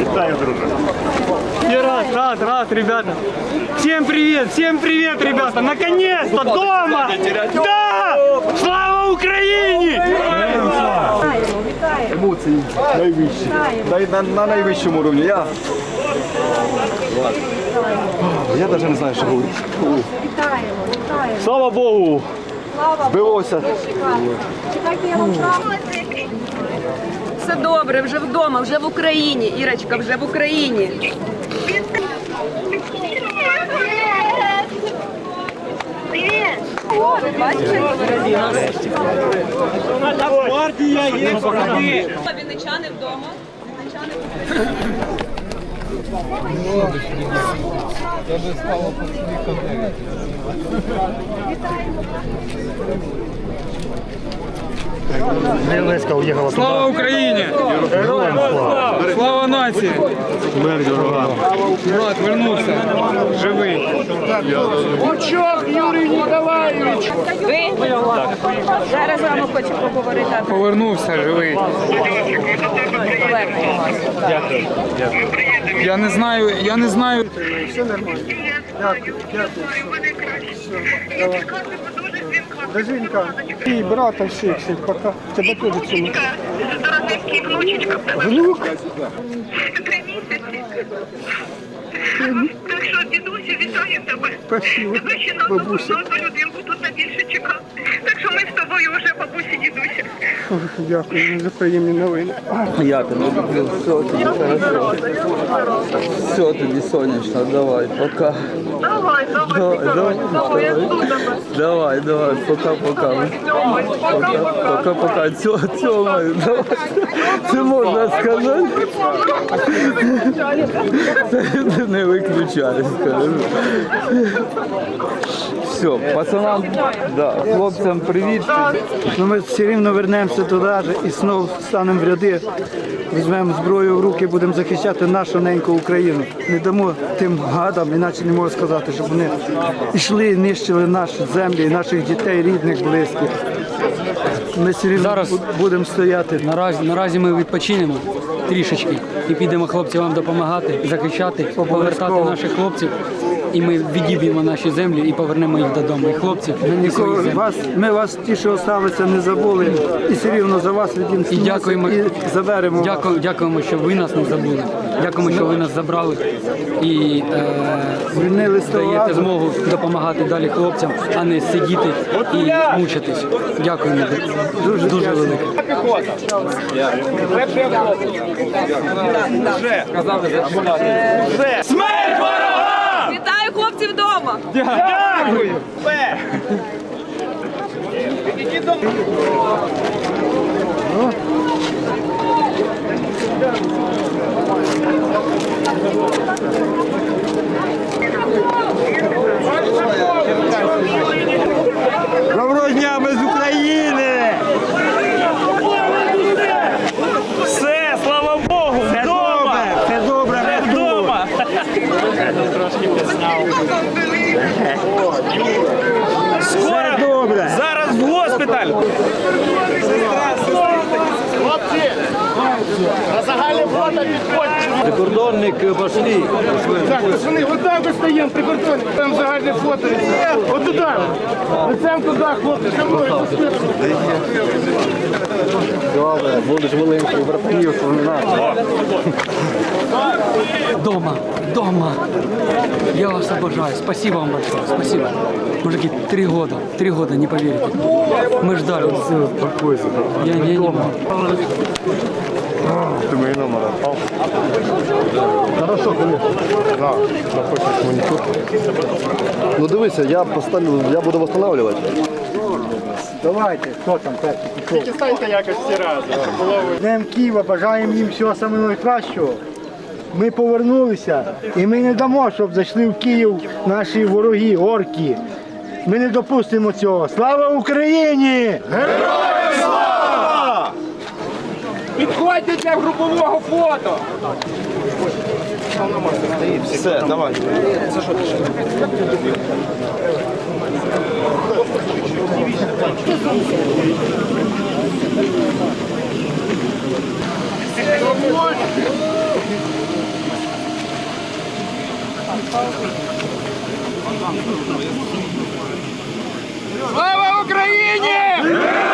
Вітаю, друже. Я рад, рад, рад, ребята. Всем привет, всем привет, ребята. Наконец-то дома. Да! Слава Україні! Емоції найвищі. Най, на, на найвищому рівні. Я. Я навіть не знаю, що говорити. Вітаємо, вітаємо. Слава Богу! Слава Збилося. Богу, чекайте. Чекайте, я вам дам. Все добре, вже вдома, вже в Україні. Ірочка, вже в Україні. О, ви бачите? Вінничани вдома. Вінничани Леська уїхала туди. Слава Україні! Героям слава. Слава нації! Смерть ворогам. Брат вернувся. Живий. Ви? Зараз з вами хочу поговорити. Повернувся живий. Я не знаю, я не знаю. Дожинка і брата всіх, всіх, пока. Тебе теж внучечка, Внук? три місяці. Так що, дідусю, вітаємо тебе. Спасибо, бабуся. на одну людинку тут найбільше чекав. Так що ми з тобою вже бабусі, дідуся. Ох, Дякую за приємні новини. Я тебе люблю. Все тоді хорошо. Все тоді сонячно. Давай, пока. Давай, давай, Давай, давай, я жду. Давай, давай, пока-пока. Пока-пока. Цьо- Цьомаю, давай. Це можна сказати? Це не виключай, скажу. Все, пацанам, да, хлопцям привіт. Ну, ми все рівно вернемося туди ж і знову станемо в ряди. Візьмемо зброю в руки, будемо захищати нашу неньку Україну. Не дамо тим гадам, іначе не можу сказати, щоб вони йшли і нищили наші землі, наших дітей, рідних, близьких. Ми рівно Зараз- будемо стояти. Наразі, наразі ми відпочинемо трішечки і підемо хлопцям вам допомагати, захищати, повертати наших хлопців. І ми відіб'ємо наші землі і повернемо їх додому. І хлопців і свої землі. вас, ми вас ті, що залишилися, не забули. І все рівно за вас І дякуємо, і заберемо вас. дякуємо, що ви нас не забули. Дякуємо, що ви нас забрали і е, Звільнили з того даєте аду. змогу допомагати далі хлопцям, а не сидіти і мучитись. Дякуємо дуже, дуже велике. Вітаю хлопців вдома! Дякую! Доброго дня, ми з України! Все, слава Богу, вдома! Це добре, Ми вдома! Скоро добре. Госпіталь! Прикордонник пошли. Так, пацани, от так ось стоїмо, прикордонні. Там загальне фото. От туди. Лицем туди, хлопці, мною. Будеш маленький братів вспоминати. Дома, дома. Я вас обожаю. Спасибо вам большое. Спасибо. Мужики, три года, три года, не поверите. Мы ждали. Успокойся. Я, я не могу. Ти мені номер відпав. Хорошо, конечно. Да, находишь монітор. Ну дивися, я поставлю, я буду восстанавливать. Давайте, хто там перший пішов? Станьте якось всі разом. Днем Києва, бажаємо їм всього самого найкращого. Ми повернулися і ми не дамо, щоб зайшли в Київ наші вороги, орки. Ми не допустимо цього. Слава Україні! Героям! Підходьте для групового фото! Все, давай. Слава Україні!